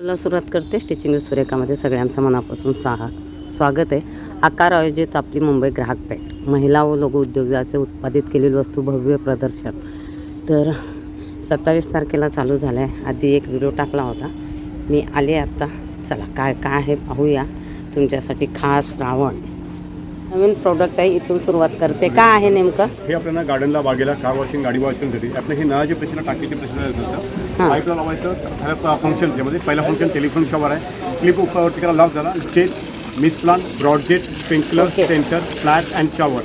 तुला सुरुवात करते स्टिचिंग सुरेखामध्ये सगळ्यांचं मनापासून सा स्वागत आहे. आकार आयोजित आपली मुंबई ग्राहक पेठ महिला व लघु उद्योगाचे उत्पादित केलेली वस्तू भव्य प्रदर्शन. तर सत्तावीस तारखेला चालू झालं आहे आधी एक व्हिडिओ टाकला होता. मी आले आत्ता चला काय काय आहे पाहूया. तुमच्यासाठी खास श्रावण. नवीन प्रोडक्ट आहे इथून सुरुवात करते. काय आहे नेमकं? हे आपल्याला गार्डनला बागेला कार वॉशिंग गाडी वॉशिंगसाठी आपलं हे नळाचे प्रेशर टाकीचे पाईपला लावायचं फंक्शन त्यामध्ये. पहिला फंक्शन टेलिफोन शॉवर आहे. क्लिप उपरवरती करा लाव झाला. Jet mist plant broad jet sprinkler. Sensor flat and shower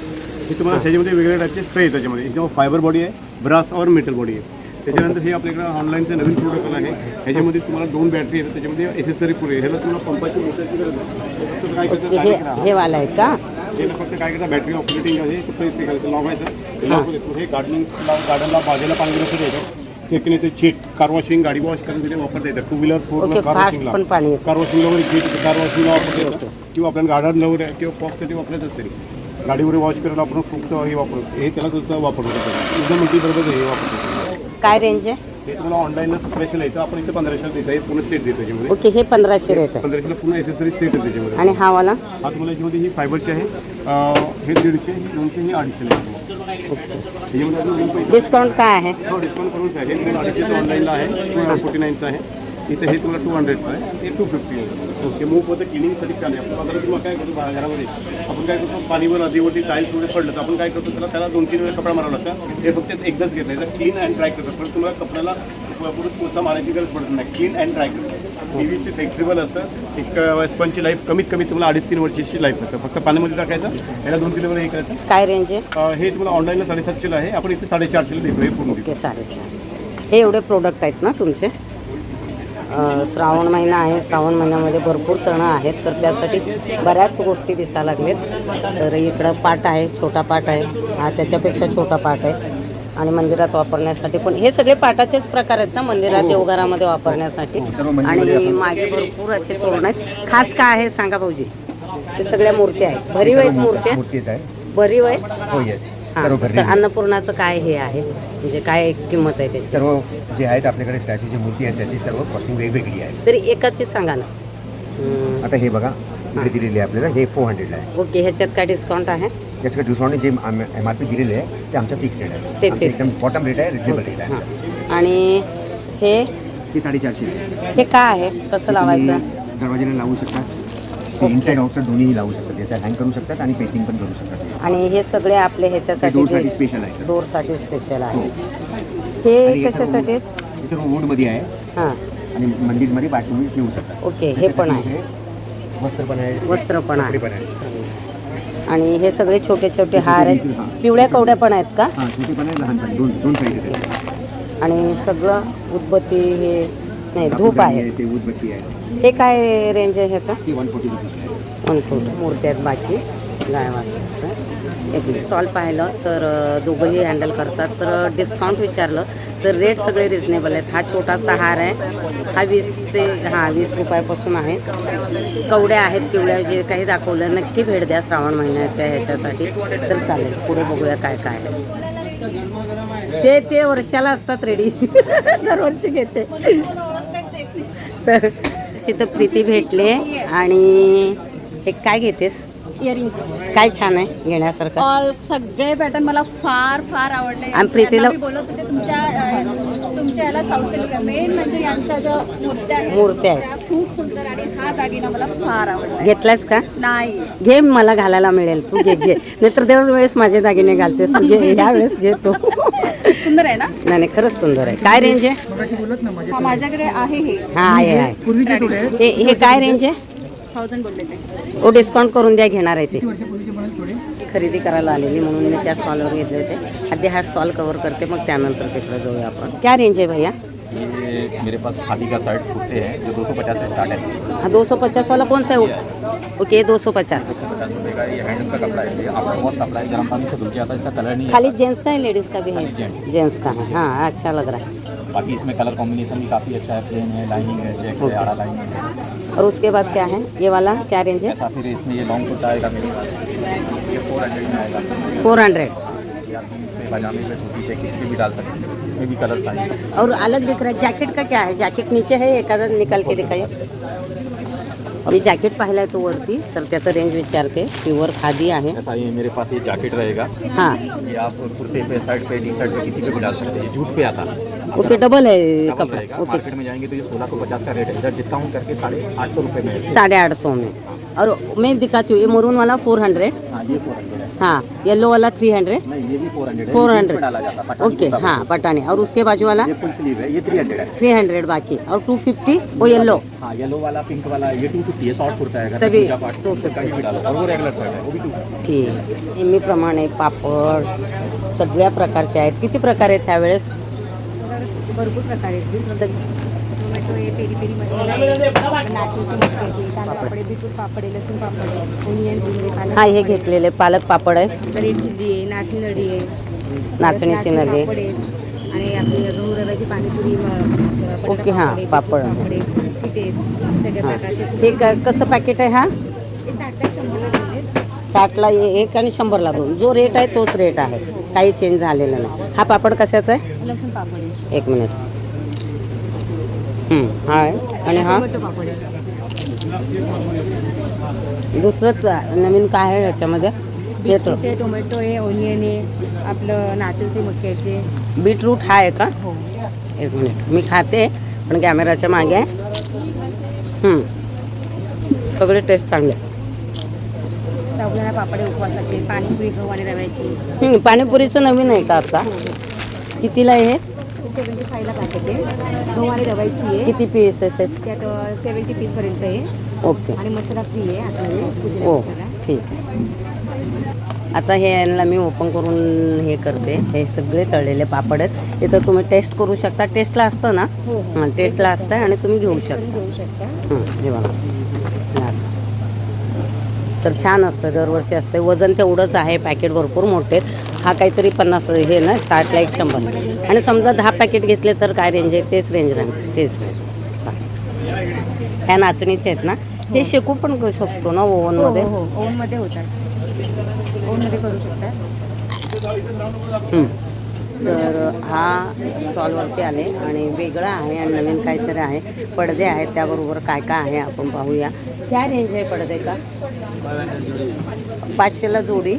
हे तुम्हाला त्याच्यामध्ये वेगवेगळ्या टाईपचे स्प्रे आहे त्याच्यामध्ये. याच्यामध्ये फायबर बॉडी आहे ब्रास और मेटल बॉडी आहे. त्याच्यानंतर हे आपल्याकडे ऑनलाईनचं नवीन प्रोडक्ट आहे. ह्याच्यामध्ये तुम्हाला दोन बॅटरी आहेत. त्याच्यामध्ये एसेसरी पुरे. ह्याला तुम्हाला पंपाची. हे वाला आहे का? हे फक्त काय करता बॅटरी ऑपरेटिंग आहे कुठं इथे करायचं लावायचं हे. गार्डनिंगला गार्डनला बागेला पाणी दिलं येतं. सेकंड येते चीट कार वॉशिंग गाडी वॉश करण्यासाठी वापरता येतं. Two wheeler four wheeler car वॉशिंगला car वॉशिंगला वगैरे चीट कार वॉशिंगला वापरता येतं. किंवा आपल्याला गार्डन वगैरे किंवा पॉकसाठी वापरायचं असेल गाडी वगैरे वॉश करायला आपण खूपचं हे वापरतो. हे त्याला तुमचं वापरतो. एकदम मल्टी बरोबर हे वापरतो. काय रेंज आहे? हे तुम्हाला ऑनलाईनला स्पेशल येतं आपण इथे पंधराशे देतं हे पूर्ण सेट देतो त्याच्यामध्ये ओके हे पंधराशे रेट आहे. पंधराशेला पूर्ण एसेसरी सेट आहे त्याच्यामध्ये. आणि हा वाला? हा तुम्हाला याच्यामध्ये ही फायबरची आहे. अं, हे दीडशे ही दोनशे ही अडीचशे डिस्काउंट काय आहे? हो डिस्काउंट करूनच आहे हे अडीचशेचं ऑनलाईनला आहे. फोर्टी नाईनचं आहे. इथे हे तुम्हाला टू हंड्रेडचं आहे. ते टू फिफ्टी आहे. ओके मूव होतं क्लिनिंगसाठी छान आहे. आपण बाजारात मग काय करतो? घरामध्ये. आपण काय करतो? पाणीवर नदीवरती टाईल्स वगैरे पडलं तर आपण काय करतो? त्याला त्याला दोन तीन वेळा कपडा मारावा लागतं. हे फक्त एकदाच घेतलं आहे क्लीन अँड ड्राय करतं पण तुम्हाला कपड्याला पुढे पोचा मारायची गरज पडत नाही. क्लीन अँड ड्राय करतं पी व्ही सी फ्लेक्झिबल असतं. एक स्पंजची लाईफ कमीत कमी तुम्हाला अडीच तीन वर्षाची लाईफ असतं. फक्त पाण्यामध्ये टाकायचं. याला दोन तीन वेळा हे करायचं. काय रेंज आहे? हे तुम्हाला ऑनलाईनला साडेसातशेला आहे. आपण इथे साडेचारशेला देतो. हे पूर्ण देतो. ओके साडेचार हे एवढे प्रोडक्ट आहेत ना तुमचे? श्रावण महिना आहे. श्रावण महिन्यामध्ये भरपूर सण आहेत. तर त्यासाठी बऱ्याच गोष्टी दिसायला लागलेत. तर इकडं पाट आहे. छोटा पाट आहे. हा त्याच्यापेक्षा छोटा पाट आहे. आणि मंदिरात वापरण्यासाठी पण हे सगळे पाटाचेच प्रकार आहेत ना? मंदिरात देवघरामध्ये वापरण्यासाठी. आणि मागे भरपूर असे तोरण आहेत. खास काय आहे सांगा भाऊजी? हे सगळ्या मूर्ती आहेत. भरीव आहेत मूर्त्या? भरीव आहे हां, तर अन्नपूर्णाचं काय हे आहे? म्हणजे काय किंमत आहे त्याची? सर्व जे आहेत आपल्याकडे स्टॅच्यू जी मूर्ती आहे त्याची सर्व कॉस्टिंग वेगवेगळी आहे. तरी एकाची सांगा ना. हम्म, आता हे बघा इकडे दिलेली आहे आपल्याला हे फोर हंड्रेडला आहे. ओके ह्याच्यात काय डिस्काउंट आहे? त्याचं डिस्काउंट जे एम आर पी दिलेले आहे ते आमच्या फिक्स रेट आहे. ते आमचं fixed. एकदम बॉटम रेट आहे रिजनेबल रेट आहे. हां. आणि हे? साडेचारशे आहे. हे काय आहे? कसं लावायचं तुम्ही दरवाजाला लावू शकतात ते इनसाईड आउटसाईड दोन्ही लावू शकतात. त्याचा हँग करू शकतात आणि पेस्टिंग पण करू शकतात. आणि हे सगळे आपले ह्याच्यासाठी डोरसाठी स्पेशल आहे सर डोरसाठी स्पेशल आहे. आणि हे हे सर्व- कशासाठी? आहेत हे सर्व वूडमध्ये आहे. हां. आणि मंदिरमध्ये बाटली ठेवू शकतात. ओके हे पण आहे. त्याच्यासाठी इथे वस्त्र पण आहे. वस्त्र पण कपडे आहे पण आहे. आणि हे सगळे छोटे छोटे हार आहेत. हां. पिवळ्या कवड्या पण आहेत का? हां छोटे पण आहे लहान पण आहे. दोन दोन साईज आहेत. आणि सगळं उदबत्ती हे नाही धूप आहे. ते उदबत्ती आहे. हे काय रेंज आहे ह्याचं? ती one forty rupees one foot आहेत बाकी. गाय एक स्टॉल पाहिलं तर अं, दोघंही हँडल करतात. तर डिस्काउंट विचारलं तर रेट सगळे रिजनेबल आहेत. हा छोटासा हार आहे. हा वीसचे हां वीस रुपयापासून आहे. कवड्या आहेत पिवळ्या जे काही दाखवलं नक्की भेट द्या श्रावण महिन्याच्या ह्याच्यासाठी. तर चालेल पुढे बघूया काय काय आहे. ते ते वर्षाला असतात रेडी दरवर्षी घेते. तर तर प्रीती भेटले आणि हे काय घेतेस? इयरिंग्स काय छान आहे घेण्यासारखं? ऑल सगळे पॅटर्न मला फार फार आवडले. आणि प्रीतीला- मी बोलत होते तुमच्या अं, तुमच्या याला साऊथच्या मेन म्हणजे यांच्या ज्या मूर्त्या आहेत मूर्त्या आहेत. त्या खूप सुंदर आणि हा दागिना मला फार आवडला. घेतलास का? नाही. घे मला घालायला मिळेल. तू घे घे. नाहीतर दर वेळेस माझे दागिने घालतेस. तू घे ह्या वेळेस घे तू. सुंदर आहे ना? नाही नाही खरंच सुंदर आहे. काय रेंज आहे? हा माझ्याकडे आहे हे. हा आहे आहे. हे हे काय रेंज आहे? थाउजंड बोलले ते. ओ डिस्काउंट करून द्या घेणार आहे ते. खरेदी करायला आलेली म्हणून मी त्या स्टॉलवर घेतले होते. आधी हा स्टॉल कव्हर करते मग त्यानंतर तिकडे जाऊया आपण. क्या रेंज आहे भैया? ये मेरे पास खादी का शर्ट कुर्ते हैं जो 250 से स्टार्ट है। हाँ दो सौ पचास वाला कौन सा है? ओके दो सौ पचास। पचास रुपये का ये हैंडलूम का कपड़ा है। ये आफ्टर वॉश कपड़ा है गर्म पानी से धुल के आता है इसका कलर नहीं खाली जेंट्स का है लेडीज़ का भी है? जेंट्स। का है हाँ अच्छा लग रहा है। बाकी इसमें कलर कॉम्बिनेशन भी काफ़ी अच्छा है प्लेन है लाइनिंग है चेक्स है आड़ा लाइनिंग है। और उसके बाद क्या है? ये वाला क्या रेंज है? फिर इसमें ये लॉन्ग कुर्ता आएगा मेरे पास। ये फोर हंड्रेड में आएगा। फोर हंड्रेड पजामे में धोती पे किसी भी डाल सकते हैं। इसमें भी कलर आएँगे और अलग दिख रहा है। जैकेट का क्या है? जैकेट नीचे है एक एखादा निकाल के दिखाइए अभी जैकेट पहला है तो वरती तर त्याचं रेंज विचारते प्युअर खादी आहे ऐसा ये मेरे पास ये जैकेट रहेगा। हाँ। ये आप कुर्ते पे शर्ट पे टी शर्ट पे किसी पे भी डाल सकते हैं। ये जूट पे आता। है ओके डबल है कपड़ा। ओके मार्केट में जाएँगे तो ये सोलह सौ पचास का रेट है। इधर डिस्काउंट करके साढ़े आठ सौ रुपये में साढ़े आठ सौ में। और मैं दिखाती हूँ ये मरून वाला फोर हंड्रेड हाँ ये फोर हंड्रेड है। हाँ येलो वाला थ्री हंड्रेड नहीं ये भी फोर हंड्रेड है। है ओके हाँ पटानी। और उसके बाजू वाला? है थ्री हंड्रेड बाकी। और टू फिफ्टी वो येलो हाँ येलो वाला पिंक वाला ये टू फिफ्टी शॉर्ट कुर्ता है। सभी पूजा पाठ 250 कहीं भी डालो और वो रेगुलर शर्ट है वो भी टू ठीक। नेहमीप्रमाणे पापड सगळ्या प्रकारचे आहेत. किती प्रकार आहेत ह्यावेळेस भरपूर प्रकार आहेत. टोमॅटो आहे पेरी पेरी मसाला आहे. कांदा पापड. आहे बीटरूट पापड आहे लसूण पापड आहे ओनियन पालक हा हे घेतलेले पालक पापड आहे. रेड चिल्ली आहे नाचणी नडी आहे. नाचणीची नाचणी नदी. आणि आपली गहू रव्याची पाणीपुरी ओके, हां, पापड. पापड. आहे बिस्किट आहेत सगळ्या हां. प्रकारचे हे कसं पॅकेट आहे हा हे साठला शंभरला दिले साठला एक आणि शंभरला दोन. जो रेट आहे तोच रेट आहे. काही चेंज झालेला नाही. हा पापड कशाचा आहे? लसूण पापड एक मिनिट हं, आहे. आणि हा? टोमॅटो पापड आहे. दुसरंच नवीन काय आहे याच्यामध्ये? येतो आहे टोमॅटो आहे ओनियन आहे आपलं नाचूचे मटक्याचे बीटरूट हा आहे का? हो. एक मिनिट मी खाते पण कॅमेराच्या मागे आहे. सगळे टेस्ट चांगले. साबुदाणा पापड उपवासाचे पाणीपुरी गहू आणि रव्याची. हं, पाणीपुरीचं नवीन आहे का आता? कितीला आहे हे? सेवन्टी फायला पॅकेट आहे. गहू आणि रवायची आहे. किती पीसेस आहेत त्यात सेवन्टी पीसपर्यंत आहे. ओके. आणि मसाला फ्री आहे आतमध्ये पुदिना हो मसाला. ठीक आहे. आता हे यांना मी ओपन करून हे करते. हे सगळे तळलेले पापड आहेत. इथं तुम्ही टेस्ट करू शकता. टेस्टला असतं ना? हो हो. हां टेस्टला असतं आणि तुम्ही घेऊ शकता. घेऊ शकता. हं, हे बघा. हे तर छान असतं दरवर्षी असते. वजन तेवढंच आहे पॅकेट भरपूर मोठे. हा काहीतरी पन्नास हे ना साठला एक शंभर. आणि समजा दहा पॅकेट घेतले तर काय रेंज आहे? तेच रेंज राहील. तेच रेंज. ह्या नाचणीचे आहेत ना? हे शेकू पण करू शकतो ना हो ओव्हनमध्ये? हो हो ओव्हनमध्ये होतात. ओव्हनमध्ये करू शकता हं. तर हा स्टॉलवरती आले आणि वेगळं आहे आणि नवीन काहीतरी आहे. पडदे आहेत त्याबरोबर काय काय आहे आपण पाहूया. क्या रेंज आहे पडदे का? पाचशेला जोड़ी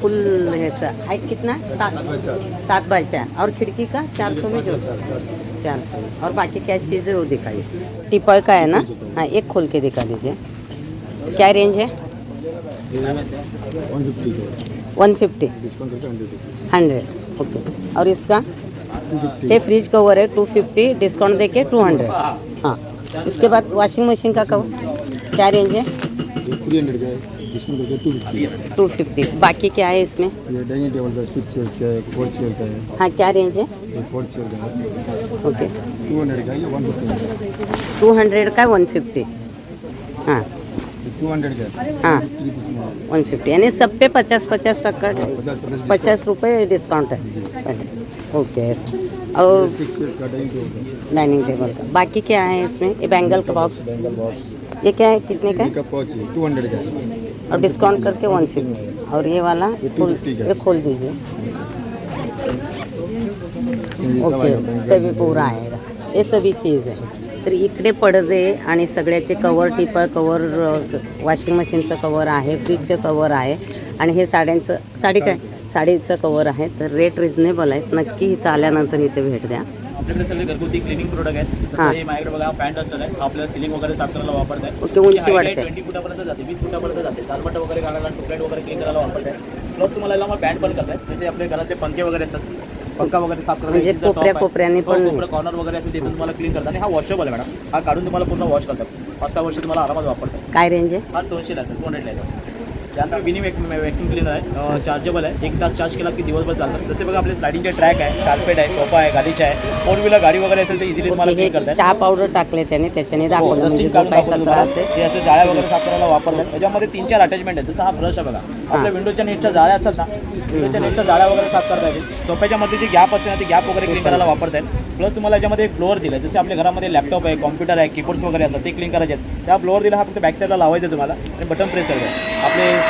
फुल ह्याचं. आहे कितना? सात सात बाय चार. और खिड़की का? चार सौ में जो चार सौ. और बाकी क्या चीज़ें वो दिखाइए? टिपल का है ना? हाँ एक खोल के दिखा दीजिए। क्या रेंज है? One fifty. हंड्रेड ओके और इसका ये फ्रिज कवर है टू फिफ्टी डिस्काउंट दे के टू हंड्रेड हाँ। उसके बाद वॉशिंग मशीन का कवर क्या रेंज है? टू फिफ्टी बाकी क्या है इसमें? ये डाइनिंग टेबल का सिक्स चेयर्स का है फोर चेयर का है। हाँ क्या रेंज है? ये फोर चेयर का है। ओके टू हंड्रेड का ये वन फिफ्टी टू हंड्रेड का वन फिफ्टी हाँ। टू हंड्रेड का हाँ। वन फिफ्टी यानी सब पे पचास पचास टक्का पचास रुपये डिस्काउंट है। ओके और डाइनिंग टेबल का बाकी क्या है इसमें? ये बैंगल का बॉक्स ये क्या है? कितने का है? है टू हंड्रेड का और डिस्काउंट करके वन फिफ्टी और ये वाला ये खोल 250 का है। ये खोल दीजिए। ओके सभी पूरा आएगा। ये सभी चीज़ आहे तर इकडे पडदे आणि सगळ्याचे कवर टिपळ कवर वॉशिंग मशीनचं कवर आहे फ्रीजचं कवर आहे. आणि हे साड्यांचं साडी काय? साडीचं कवर आहे. तर रेट रिझनेबल आहेत. नक्की इथं आल्यानंतर इथे भेट द्या. आपल्याकडे सगळे घरगुती क्लिनिंग प्रोडक्ट आहेत. हां. जसं माझ्याकडे बघा पॅन्ट असणार आहे. आपल्याला सिलिंग वगैरे साफ करायला वापरत आहे ओके, उंची वाढते. ट्वेंटी फुटापर्यंत जाते वीस फुटापर्यंत जाते. सालबट वगैरे काढायला ट्यूबलाईट वगैरे क्लीन करायला वापरत आहे प्लस तुम्हाला याला मग बँड पण करतात जसे आपले घरातले पंखे वगैरे असतात. पंखा वगैरे साफ करायला म्हणजे कोपऱ्या-. कोपऱ्याने हो, पण- कॉर्नर वगैरे असेल ते पण तुम्हाला क्लीन करतात. आणि हा वॉशेबल आहे मॅडम. हा काढून तुम्हाला पूर्ण वॉश करतात. पाच सहा वर्ष तुम्हाला आरामात वापरतात. काय रेंज आहे? हा दोनशे लागतात टू हंड्रेड लागतात त्यानंतर मिनी वॅक्यूम क्लीनर आहे चार्जेबल आहे. एक तास चार्ज केला की दिवसभर चालतात जसे बघा आपले स्लायडिंगचे ट्रॅक आहे कार्पेट आहे सोफा आहे गाडीचे आहे फोर व्हीलर गाडी वगैरे असेल तर इझिली तुम्हाला हे क्लीन करतात चहा पावडर टाकले त्याने त्याच्याने दाखवलं म्हणजे जो काय कचरा. असेल ते असे जाळ्या वगैरे साफ करायला वापरतात. त्याच्यामध्ये तीन चार अटॅचमेंट आहेत. जसं हा ब्रश आहे बघा. आपल्या विंडोच्या नेटच्या जाळ्या असतात ना विंडोच्या नेटच्या जाळ्या वगैरे साफ करता येतील. सोप्याच्या मध्ये जे गॅप असते ना ते गॅप वगैरे क्लीन करायला वापरतात. प्लस तुम्हाला याच्यामध्ये एक ब्लोअर दिलं जसे आपल्या घरामध्ये लॅपटॉप आहे कॉम्प्युटर आहे कीबोर्ड्स वगैरे असतात ते क्लीन करायचे आहेत. त्या ब्लोअर दिला हा फक्त बॅक साईडला लावायचं आहे तुम्हाला आणि बटन प्रेस करायचं आपले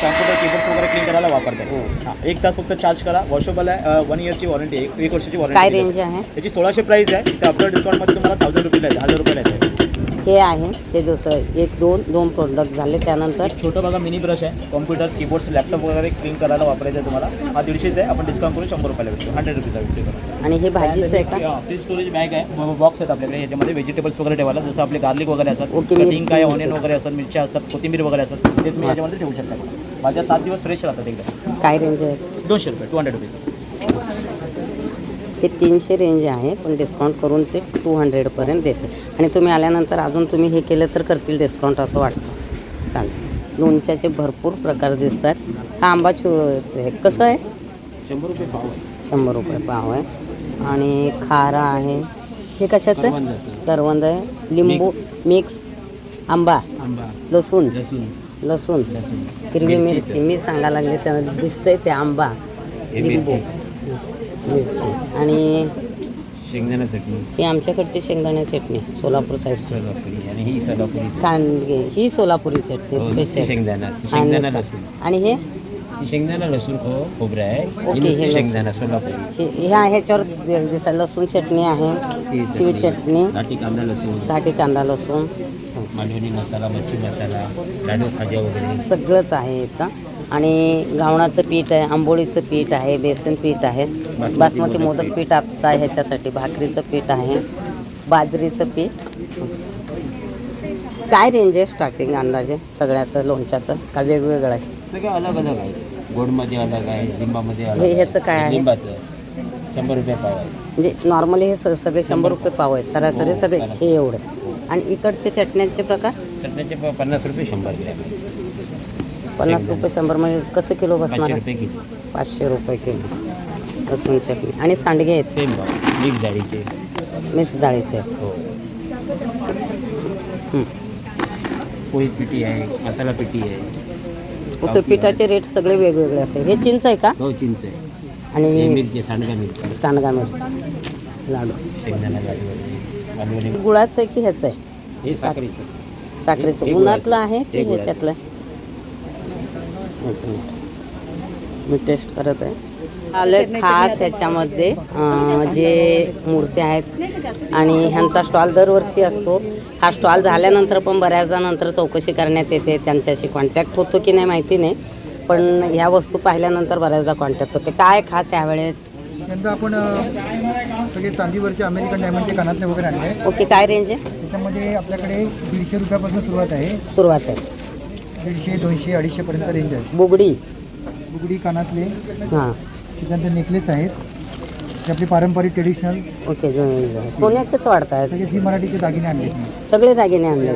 कॅम्प्युटर कीबोर्ड वगैरे क्लीन करायला वापरतात हां. एक तास फक्त चार्ज करा. वॉशेबल आहे वन इयरची वॉरंटी एक एक वर्षाची वॉरंटी काय रेंज आहे? त्याची सोळाशे प्राईस आहे. ते आफ्टर डिस्काउंटमध्ये तुम्हाला थाउजंड रुपीला आहे हजार रुपयाला आहे. हे आहे ते दुसरं एक दोन दोन प्रोडक्ट झाले. त्यानंतर एक छोटं बघा मिनी ब्रश आहे. कॉम्प्युटर कीबोर्ड्स लॅपटॉप वगैरे क्लीन करायला वापरायचं आहे तुम्हाला. हा दीडशेच आहे. आपण डिस्काउंट करून शंभर रुपयाला भेटतो. हंड्रेड रुपीजला भेटतो आणि हे भाजीचं आहे का? फ्री स्टोरेज बॅग आहे. बॉक्स आहेत आपल्याकडे. याच्यामध्ये व्हेजिटेबल्स वगैरे ठेवायला. जसं आपले गार्लिक वगैरे असतात कटिंग काय. ऑनियन वगैरे असतात मिरच्या असतात कोथिंबीर वगैरे असतात ते तुम्ही याच्यामध्ये ठेवू शकता. माझ्या सात दिवस फ्रेश राहतात एकदम. काय रेंज आहे? दोनशे रुपये टू हंड्रेड रुपीज हे तीनशे रेंज आहे पण डिस्काउंट करून ते टू हंड्रेडपर्यंत देते. आणि तुम्ही आल्यानंतर अजून तुम्ही हे केलं तर करतील डिस्काउंट असं वाटतं. चालेल. लोणच्याचे भरपूर प्रकार दिसतात. हा आंबा चो आहे कसं आहे? शंभर रुपये पाव आहे. शंभर रुपये पाव आहे. आणि खारा आहे. हे कशाचं आहे? करवंद आहे. लिंबू मिक्स आंबा. लसूण. लसूण. हिरवी मिरची. मी सांगायला लागले तर दिसतंय ते आंबा. लिंबू. मिरची आणि शेंगदाणा चटणी. ही आमच्याकडची शेंगदाणा चटणी सोलापूर साईडची. सोलापुरी. आणि ही सोलापुरी. सांडगे ही सोलापुरी चटणी हो, स्पेशल शेंगदाणा शेंगदाणा लसूण. आणि हे? ती शेंगदाणा लसूण खो खोबरं आहे. ओके, हे. शेंगदाणा सोलापुरी. हे ह्या ह्याच्यावर दिसा लसूण चटणी आहे. तीळ चटणी. घाटी कांदा लसूण. घाटी कांदा लसूण. मालवणी मसाला मच्छी मसाला लाडू खाजा वगैरे. सगळंच आहे इथं. आणि घावणाचं पीठ आहे आंबोळीचं पीठ आहे बेसन पीठ आहे बासमती मोदक पीठ. आता ह्याच्यासाठी भाकरीचं पीठ आहे बाजरीचं पीठ. काय रेंज आहे स्टार्टिंग अंदाजे सगळ्याचं लोणच्याचं? का वेगवेगळं आहे? सगळं अलग अलग आहे. गोडमध्ये अलग आहे लिंबामध्ये हे ह्याचं काय आहे? लिंबाचं. शंभर रुपये पाव आहे. म्हणजे नॉर्मली हे स- सगळे शंभर रुपये पाव आहे सरासरी सगळे हे एवढे. आणि इकडचे चटण्यांचे प्रकार? चटण्याचे प- पन्नास रुपये शंभर ग्रॅम पन्नास रुपये शंभर म्हणजे कसं किलो बसणार पाचशे आहे? रुपये किलो. पाचशे रुपये किलो. लसूण चटणी आणि सांडगे आहेत? सेम भाव. मिक्स डाळीचे. मिक्स डाळीचे. हो. हं. पोळी पिठी आहे मसाला पिठी आहे. ओके पिठाचे रेट सगळे वेगवेगळे असते हे चिंच आहे का? गहू चिंच आहे. हे आणि मिरची सांडगा मिरची. सांडगा मिरची. लाडू. शेंगदाणा लाडू वगैरे. गुळाचं आहे की ह्याचं आहे? हे साखरेचं. साखरेचं. हे उन्हातलं. आहे हे की गुळाचं. ह्याच्यातलं? मिनिट. मी टेस्ट करत आहे. आलं खास ह्याच्यामध्ये जे मूर्त्या आहेत आणि ह्यांचा स्टॉल दरवर्षी असतो. हा स्टॉल झाल्यानंतर पण बऱ्याचदा नंतर चौकशी करण्यात येते त्यांच्याशी कॉन्टॅक्ट होतो की नाही माहिती नाही. पण ह्या वस्तू पाहिल्यानंतर बऱ्याचदा कॉन्टॅक्ट होते. काय खास यावेळेस? यंदा आपण सगळे चांदीवरचे अमेरिकन डायमंडचे कानातले वगैरे आणले. ओके काय रेंज आहे? त्याच्यामध्ये आपल्याकडे दीडशे रुपयापासून सुरुवात आहे. सुरुवात आहे. दीडशे दोनशे अडीचशेपर्यंत रेंज आहे. बुगडी बुगडी कानातले हां. त्याच्यानंतर नेकलेस आहेत. ते आपले पारंपरिक ट्रेडिशनल ओके जो- सोन्याचेच वाढत आहेत सगळे झी मराठीचे दागिने आणले सगळे दागिने आणले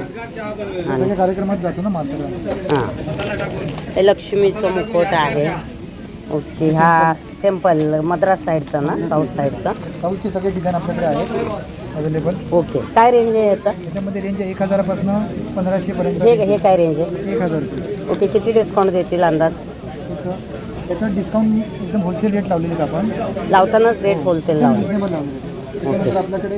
सगळ्या कार्यक्रमात जातो ना मात्र. हां. हे लक्ष्मीचं मुखवट आहे. ओके हा टेम्पल मद्रास साईडचा ना साऊथ साईडचा. साऊथचे सगळे डिझाईन आपल्याकडे आहेत. Available okay. काय रेंज आहे याचा? त्याच्यामध्ये रेंज आहे एक हजारापासून पंधराशेपर्यंत हे हे काय रेंज आहे? एक हजार रुपये. ओके किती डिस्काउंट देतील अंदाज? त्याचं त्याचं डिस्काउंट एकदम होलसेल रेट लावलेले आहेत आपण. लावतानाच रेट होलसेल लावले रिजनेबल लावलेले. त्याच्यानंतर आपल्याकडे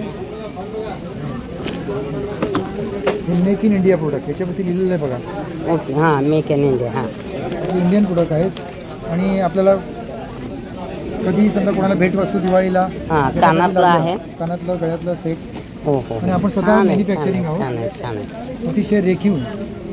हे मेक इन इंडिया प्रोडक्ट याच्यावरती लिहिलेलं आहे बघा. ओके हां मेक इन इंडिया हां. हे इंडियन प्रोडक्ट आहे आणि आपल्याला कधी समजा कोणाला भेटवस्तू दिवाळीला हां, कानातलं. आहे. कानातलं गळ्यातलं सेट हो हो आणि आपण स्वतः छान आहे, छान आहे, आहोत. छान आहे छान आहे. अतिशय रेखीव.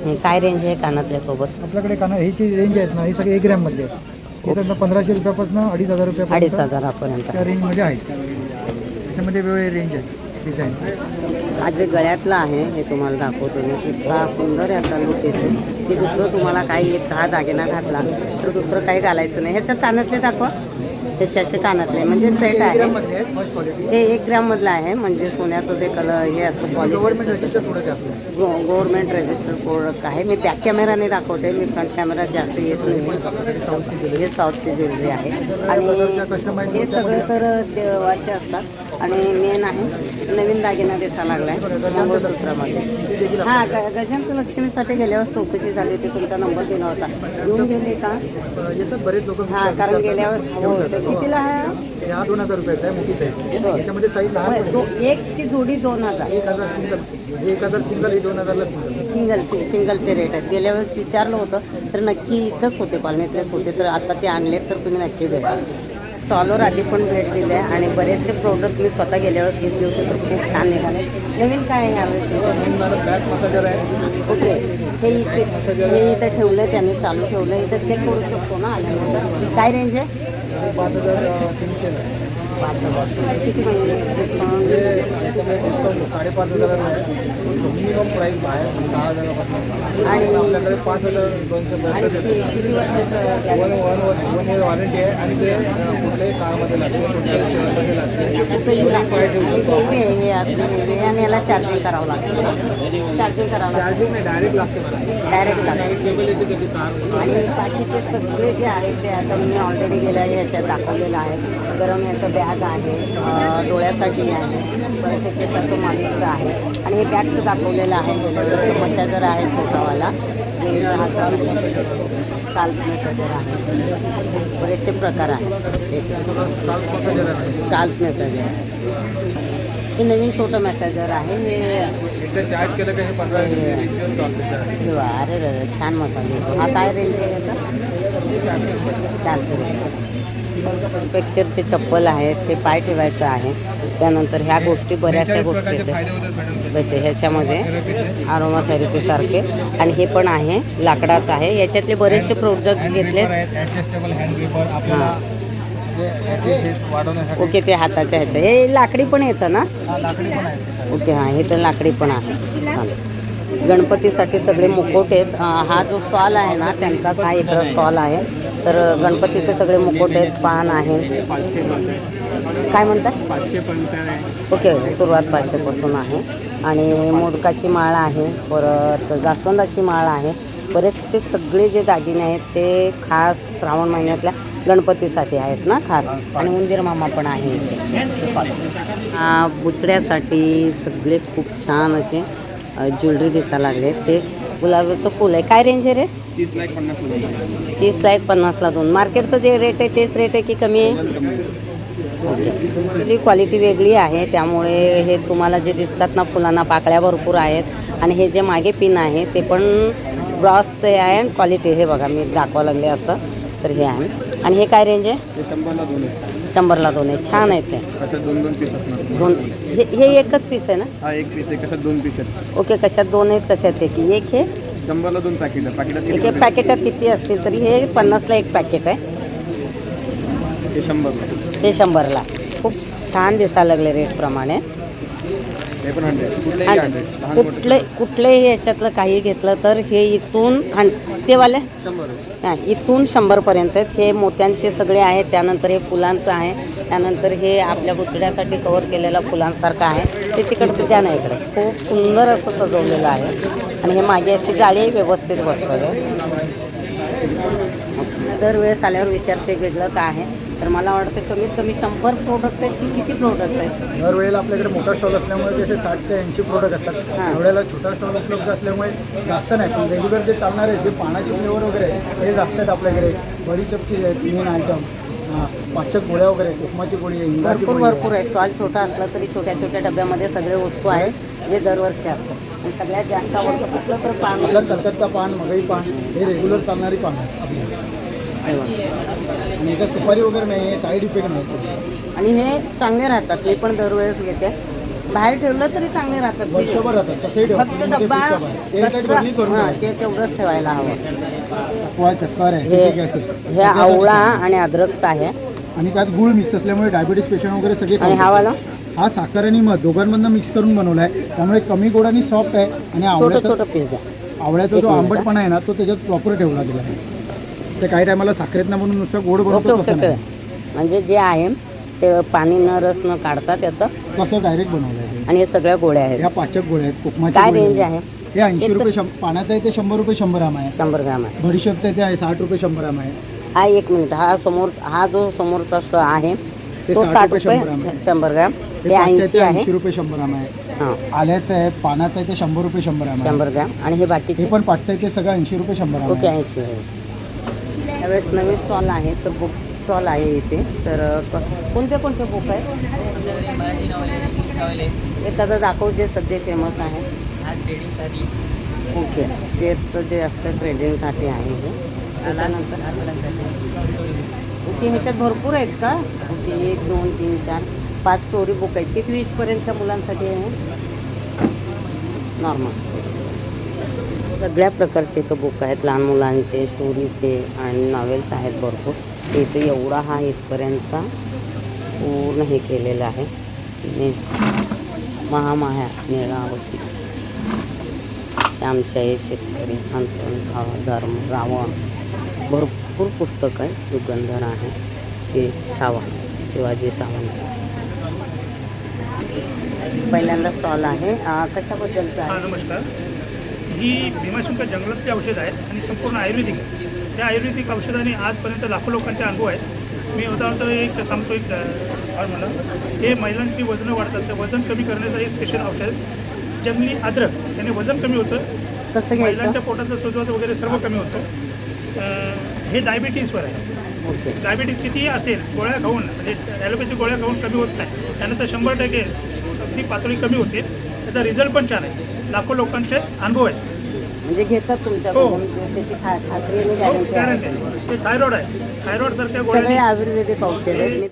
हं, काय रेंज आहे कानातल्या सोबत आपल्याकडे काना हे जे रेंज आहेत ना हे सगळे एक ग्रॅममधले आहेत. हे समजा पंधराशे रुपयापासून अडीच हजार अडीच रुपयापर्यंत हजारापर्यंत. त्या रेंजमध्ये आहेत. त्याच्यामध्ये वेगवेगळे रेंज आहे डिझाईन हा जे गळ्यातलं आहे हे तुम्हाला दाखवतो मी. इतका सुंदर याचा लुक येतो की दुसरं तुम्हाला काही एक हा दागिना घातला तर दुसरं काही घालायचं नाही. ह्याच्यात कानातले दाखवा. त्याच्याशी कानातले म्हणजे सेट आहे. हे एक ग्रॅममधलं आहे. म्हणजे सोन्याचं जे कलर हे असतं गव्हर्नमेंट पॉलिश रजिस्टर प्रोडक्ट आहे मी बॅक कॅमेराने दाखवते. मी फ्रंट कॅमेरात जास्त येत नाही हे साऊथची ज्वेलरी आहे. आणि हे सगळे तर देवाचे असतात. आणि मेन आहे नवीन दागिना दिसायला लागलाय. मंगळसूत्रामध्ये हां ग गजानन लक्ष्मीसाठी गेल्यावर चौकशी झाली होती. तुमचा नंबर दिला होता. येऊन गेले का? येतात बरेच लोक हां कारण गेल्यावर हवं होतं कितीला आहे? हा दोन हजार रुपयाचा आहे मोठी साईज याच्यामध्ये साईज लहान एक ती जोडी दोन हजार? एक हजार सिंगल एक हजार सिंगल हे दोन हजारला सिंगल सिंगलचे सिंगलचे रेट आहेत. गेल्या वेळेस विचारलं होतं तर नक्की इथंच होते कॉलनीतलेच होते. तर आता ते आणलेत तर तुम्ही नक्की भेटा. स्टॉलवर आधी पण भेट दिली आहे आणि बरेचसे प्रोडक्ट मी स्वतः गेल्या वेळेस घेतले होते तर खूप छान निघाले. नवीन काय आहे यावेळेस? ओके. हे इथे हे इथं ठेवलं आहे त्यांनी चालू ठेवलं आहे इथं चेक करू शकतो ना आल्यानंतर. काय रेंज आहे? पाच हजार साडेपाच हजार मिनिमम प्राईस बाहेर दहा हजारापासून आणि आपल्याकडे पाच हजार दोनशे वन वन वन वॉरंटी आहे आणि ते कुठल्याही काळामध्ये लागते कुठल्याही लागते आणि याला चार्जिंग करावं लागतं चार्जिंग करावं चार्जिंग नाही डायरेक्ट लागते डायरेक्ट लागतं आणि बाकीचे सगळे जे आहेत ते आता मी ऑलरेडी गेल्या ह्याच्यात दाखवलेलं आहे. गरम याचं बॅग आहे डोळ्यासाठी आहे परत त्याच्यासारखं मालिकचं आहे. आणि हे बॅगचं दाखवलेलं आहे गेल्या वेळेस मशाजर आहे छोटावाला. हे हातात आहे. बरेचसे प्रकार आहेत. एक काल्प मॅसेजर हे नवीन छोटं मॅसेजर आहे. हे चार्ज केलं का पंधरा अरे रे छान मसाले हा काय रेंज आहे याचा चारशे रुपये. पिक्चरचे चप्पल आहेत ते पाय ठेवायचं आहे. त्यानंतर ह्या गोष्टी बऱ्याचशा गोष्टी आहेत. जसे ह्याच्यामध्ये आरोमा थेरपीसारखे आणि हे पण आहे लाकडाचं आहे. याच्यातले बरेचसे प्रोडक्ट घेतले हे. वाढवण्यासाठी ओके ते हाताच्या ह्याचं हे लाकडी पण येतं ना? लाकडी पण आहे. ओके हां हे तर लाकडी पण आहे. गणपतीसाठी सगळे मुकोट आहेत. हा जो स्टॉल आहे ना त्यांचाच हा इकडं स्टॉल आहे. तर गणपतीचे सगळे मुकोट आहेत पान आहे. काय म्हणतात ओके सुरुवात पाचशेपासून आहे. आणि मोदकाची माळ आहे परत जास्वंदाची माळ आहे. बरेचसे सगळे जे दागिने आहेत ते खास श्रावण महिन्यातल्या गणपतीसाठी आहेत ना खास. आणि उंदीर मामा पण आहे. इथे बुचड्यासाठी सगळे खूप छान असे ज्वेलरी दिसायला लागले. ते गुलाबाचं फुल आहे. काय रेंज आहे रे? तीस लाख पन्नास तीस लाख पन्नासला दोन मार्केटचं जे रेट आहे तेच रेट आहे की कमी आहे? ओके क्वालिटी वेगळी आहे. त्यामुळे हे तुम्हाला जे दिसतात ना फुलांना पाकळ्या भरपूर आहेत. आणि हे जे मागे पिन आहे ते पण ब्रॉसचे आहे आणि क्वालिटी हे बघा मी दाखवा लागले असं. तर हे आहे. आणि हे काय रेंज आहे? शंभरला दोन आहे शंभरला दोन आहे छान आहे ते. दोन दोन पीस असणार. दोन हे हे एकच पीस आहे ना? हा एक पीस आहे. कशात दोन पीस आहेत? ओके कशात दोन आहेत कशात एक एक हे शंभरला दोन पॅकेट आहे पॅकेटात एक एक पॅकेटात किती असतील तरी हे पन्नासला एक पॅकेट आहे. हे शंभरला. हे शंभरला. खूप छान दिसायला लागले रेटप्रमाणे पण हंड्रेड कुठले कुठलेही याच्यातलं काही घेतलं तर हे इथून हं ते वाले? हां इथून शंभरपर्यंत आहेत. हे मोत्यांचे सगळे आहेत. त्यानंतर हे फुलांचं आहे. त्यानंतर हे आपल्या गुचड्यासाठी कवर केलेलं फुलांसारखं आहे. ते तिकडचं द्या ना इकडे. खूप सुंदर असं सजवलेलं आहे. आणि हे मागे अशी जाळी व्यवस्थित बसतं दरवेळेस आल्यावर विचारते वेगळं काय आहे? तर मला वाटतं कमीत कमी शंभर प्रोडक्ट आहेत की किती प्रोडक्ट आहेत? दरवेळेला आपल्याकडे मोठा स्टॉल असल्यामुळे त्याचे साठ ते ऐंशी प्रोडक्ट असतात. हां. एवढ्याला छोटा स्टॉल उपलब्ध असल्यामुळे जास्त नाही. पण रेग्युलर जे चालणार आहे जे पानाचे फ्लेवर वगैरे आहे, ते जास्त आहेत आपल्याकडे. बडीचपची आहेत मेन आयटम पाचक गोळ्या वगैरे आहेत, उपमाची गोळी आहे हिंगाची भरपूर गोळी आहे. भरपूर आहे. स्टॉल छोटा असला तरी छोट्या छोट्या डब्यामध्ये सगळे वस्तू आहेत जे दरवर्षी असतात. आणि सगळ्यात जास्त आवडतं कुठलं तर पान. आपलं कलकत्ता पान मगई पान हे रेग्युलर चालणारी पान आहेत आपली आणि याच्यात सुपारी वगैरे नाही आहे साईड इफेक्ट नाही आणि हे चांगले राहतात मी पण दरवेळेस घेते. बाहेर ठेवलं तरी चांगले राहतात. वर्षभर राहतात कसंही ठेवा फक्त फ्रीजमध्ये डब्बा फ्रीजच्या बाहेर. एअरटाईट बदली करून हां ठेवायची. ते तेवढंच ठेवायला हवं. पोहा चक्कर आहे हे acid. हे आवळा आणि अद्रकचा आहे. आणि त्यात गुळ मिक्स असल्यामुळे डायबिटीस पेशंट वगैरे सगळे आणि खाऊ हा वाला शकतात. हा साखर आणि मध दोघांमधनं मिक्स करून बनवला आहे त्यामुळे कमी गोड आणि सॉफ्ट आहे. आणि आवळ्याचा छोटं पीस द्या. आवळ्याचा जो. आंबटपणा आहे ना तो त्याच्यात प्रॉपर ठेवला गेला आहे ते काही टायमाला साखरेतनं म्हणून नुसतं गोड बनवतो तसं नाही. म्हणजे जे आहे ते पाणी न रस न काढता त्याचं तसं डायरेक्ट बनवलं आहे आणि हे सगळ्या गोळ्या आहेत. ह्या पाचक गोळ्या आहेत कोकमाच्या काय गोळ्या रेंज आहेत. आहे? हे ऐंशी रुपये शं- पाण्याचं आहे ते शंभर रुपये शंभर ग्राम आहे. शंभर ग्राम आहे. बडीशेपचं आहे ते आहे साठ रुपये शंभर ग्राम आहे. हा एक मिनिट हा समोर हा जो समोरचा स्टॉ आहे ते तो 60 साठ रुपये शंभर ग्राम आहे. शंभर ग्राम. हे पाचचं 80 ते आहे? ऐंशी रुपये शंभर ग्राम आहे. हां. आल्याचं आहे पानाचं आहे ते शंभर रुपये शंभर ग्राम आहे. शंभर ग्रॅम. आणि हे बाकीचे? हे पण पाचचं आहे ते सगळं ऐंशी रुपये शंभर ग्राम ओके आहे. ऐंशी आहे. त्यावेळेस नवीन स्टॉल आहे तर बुक स्टॉल आहे इथे. तर क- कोणते कोणते बुक आहेत? एखादं दाखव जे सध्या फेमस आहे. ओके शेअर्सचं जे असतं ट्रेडिंगसाठी आहे हे. त्याच्यानंतर ओके ह्याच्यात भरपूर आहेत का? ओके एक दोन तीन चार पाच स्टोरी बुक आहेत. किती वीजपर्यंतच्या मुलांसाठी आहे? नॉर्मल सगळ्या प्रकारचे इथं बुक आहेत. लहान मुलांचे स्टोरीचे आणि नॉवेल्स आहेत भरपूर. इथे एवढा हा इथपर्यंतचा पूर्ण हे केलेलं आहे. ने महामाया मेळावती. श्यामशाही शेतकरी अंतरण भाव धर्म रावण. भरपूर पुस्तक आहे. युगंधर आहे. श्री छावा शिवाजी सावंत. पहिल्यांदा स्टॉल आहे. कशाबद्दलचा आहे? नमस्कार. ही भीमाशंकर जंगलातली औषध आहेत आणि संपूर्ण आयुर्वेदिक त्या आयुर्वेदिक औषधाने आजपर्यंत लाखो लोकांचे अनुभव आहेत. मी उदाहरणार्थ एक सांगतो एक मला हे महिलांची वजनं वाढतात. तर वजन कमी करण्याचं एक स्पेशल औषध आहे. जंगली अद्रक त्याने वजन कमी होतं. महिलांच्या पोटाचं सुजवत वगैरे सर्व कमी होतं. हे डायबिटीजवर आहे. डायबिटीज कितीही असेल गोळ्या खाऊन म्हणजे ॲलोपॅथी गोळ्या खाऊन कमी होत नाही. त्यानंतर शंभर टक्के अगदी पातळी कमी होते. त्याचा रिझल्ट पण छान आहे. लाखो लोकांचे अनुभव आहेत. म्हणजे घेतात तुमच्याकडून त्याची खा खात्री आणि हो गॅरंटी गॅरंटी आहे. ते थायरॉइड आहे. थायरॉइड सारख्या सगळे गोळ्या आयुर्वेदिक औषध आहेत.